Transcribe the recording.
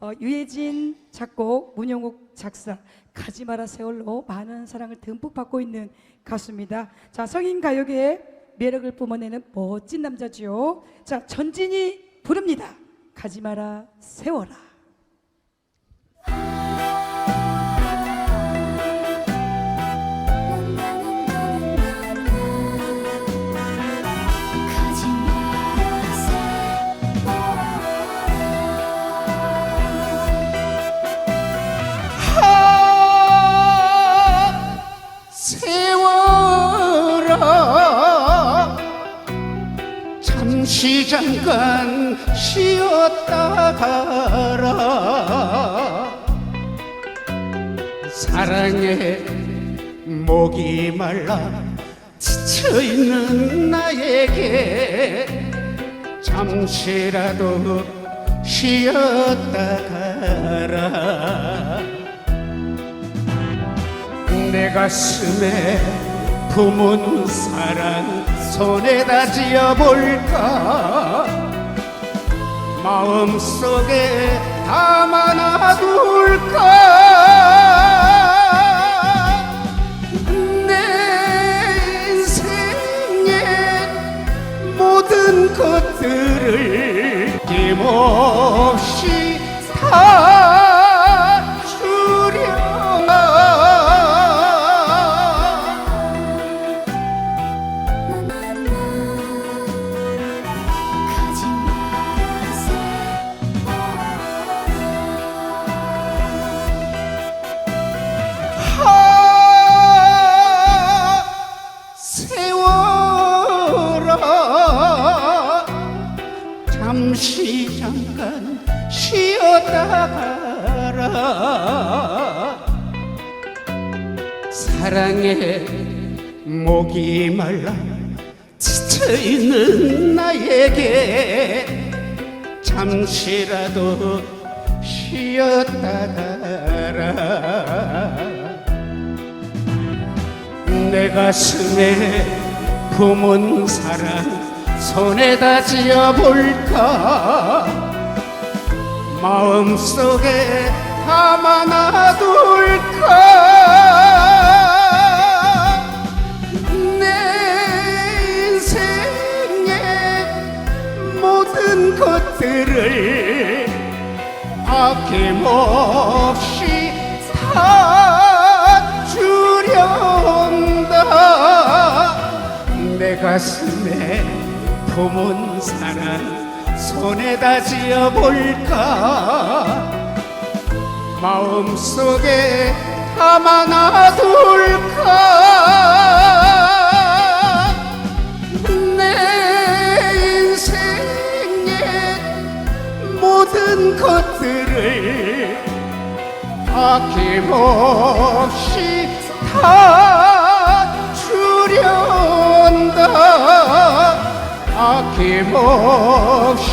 어, 유해진 작곡, 문영옥 작사, 가지마라 세월로 많은 사랑을 듬뿍 받고 있는 가수입니다. 자, 성인 가요계의 매력을 뿜어내는 멋진 남자지요. 자, 전진이 부릅니다. 가지마라 세워라. 잠시 잠깐 쉬었다 가라. 사랑에 목이 말라 지쳐있는 나에게 잠시라도 쉬었다 가라. 내 가슴에 품은 사랑 손에다 지어볼까? 마음속에 담아놔둘까 잠시 잠깐 쉬었다 가라. 사랑에 목이 말라 지쳐있는 나에게 잠시라도 쉬었다 가라. 내 가슴에 품은 사랑 손에다 지어볼까? 마음속에 담아놔둘까? 내 인생의 모든 것들을 아낌없이 다 주려온다. 내 가슴에 품은 사랑 손에다 지어볼까? 마음속에 담아놔둘까? 내 인생의 모든 것들을 아낌없이 다 주려온다 아낌없이